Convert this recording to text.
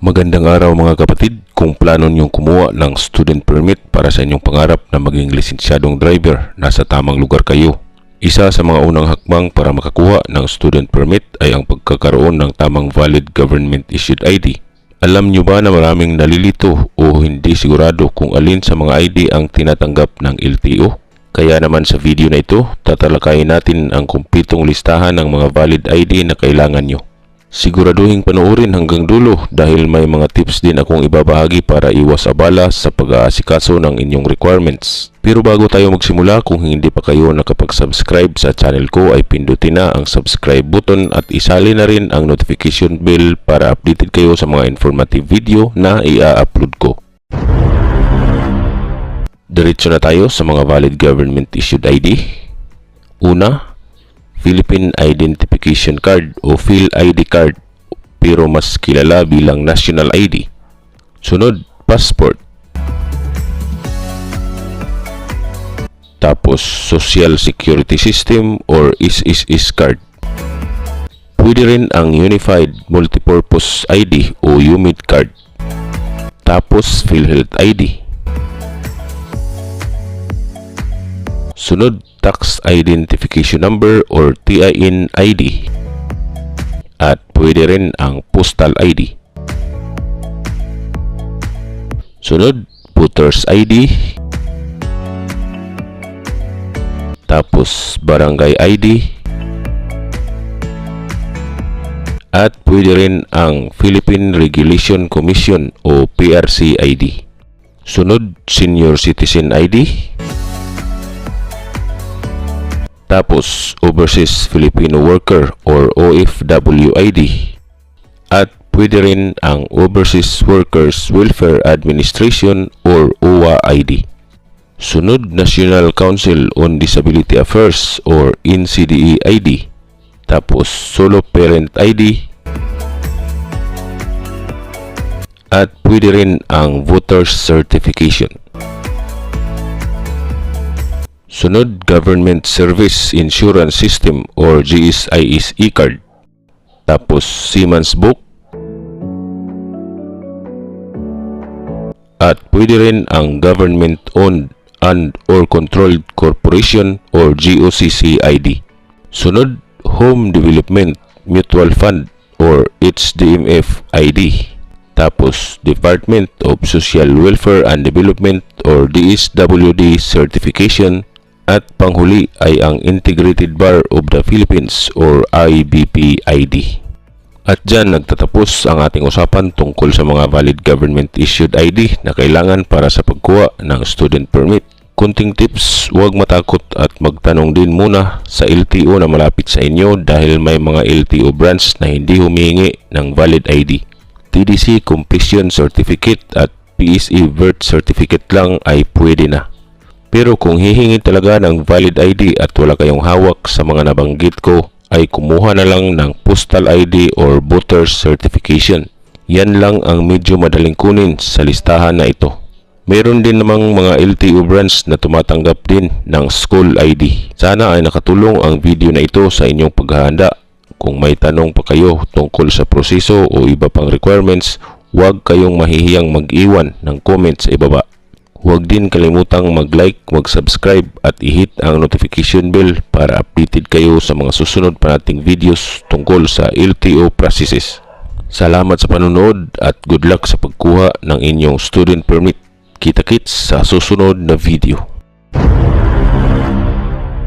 Magandang araw mga kapatid. Kung plano niyong kumuha ng student permit para sa inyong pangarap na maging lisensyadong driver, nasa tamang lugar kayo. Isa sa mga unang hakbang para makakuha ng student permit ay ang pagkakaroon ng tamang valid government issued ID. Alam niyo ba na maraming nalilito o hindi sigurado kung alin sa mga ID ang tinatanggap ng LTO? Kaya naman sa video na ito, tatalakayin natin ang kumpletong listahan ng mga valid ID na kailangan nyo. Siguraduhin panoorin hanggang dulo dahil may mga tips din akong ibabahagi para iwas abala sa pag-aasikaso ng inyong requirements. Pero bago tayo magsimula, kung hindi pa kayo nakapag-subscribe sa channel ko ay pindutin na ang subscribe button at isali na rin ang notification bell para updated kayo sa mga informative video na i-upload ko. Diretso na tayo sa mga valid government issued ID. Una, Philippine Identification Card o PhilID card pero mas kilala bilang National ID. Sunod, passport. Tapos, Social Security System or SSS card. Pwede rin ang Unified Multipurpose ID o UMID card. Tapos, PhilHealth ID. Sunod, Tax Identification Number or TIN ID. At pwede rin ang Postal ID. Sunod, Voters ID. Tapos, Barangay ID. At pwede rin ang Philippine Regulation Commission o PRC ID. Sunod, Senior Citizen ID. Tapos, Overseas Filipino Worker or OFW ID. At pwede rin ang Overseas Workers Welfare Administration or OWA ID. Sunod, National Council on Disability Affairs or NCDE ID. Tapos, Solo Parent ID. At pwede rin ang Voters Certification. Sunod, Government Service Insurance System or GSIS e-card. Tapos, Siemens Book. At pwede rin ang Government-Owned and or Controlled Corporation or GOCC ID. Sunod, Home Development Mutual Fund or HDMF ID. Tapos, Department of Social Welfare and Development or DSWD Certification at panghuli ay ang Integrated Bar of the Philippines or IBP ID. At dyan nagtatapos ang ating usapan tungkol sa mga valid government issued ID na kailangan para sa pagkuha ng student permit. Kunting tips, huwag matakot at magtanong din muna sa LTO na malapit sa inyo dahil may mga LTO branch na hindi humihingi ng valid ID. TDC Completion Certificate at PSE Birth Certificate lang ay pwede na. Pero kung hihingi talaga ng valid ID at wala kayong hawak sa mga nabanggit ko, ay kumuha na lang ng postal ID or voter certification. Yan lang ang medyo madaling kunin sa listahan na ito. Meron din namang mga LTO branch na tumatanggap din ng school ID. Sana ay nakatulong ang video na ito sa inyong paghahanda. Kung may tanong pa kayo tungkol sa proseso o iba pang requirements, huwag kayong mahihiyang mag-iwan ng comment sa ibaba. Huwag din kalimutang mag-like, mag-subscribe at i-hit ang notification bell para updated kayo sa mga susunod pa nating videos tungkol sa LTO processes. Salamat sa panonood at good luck sa pagkuha ng inyong student permit. Kita-kits sa susunod na video.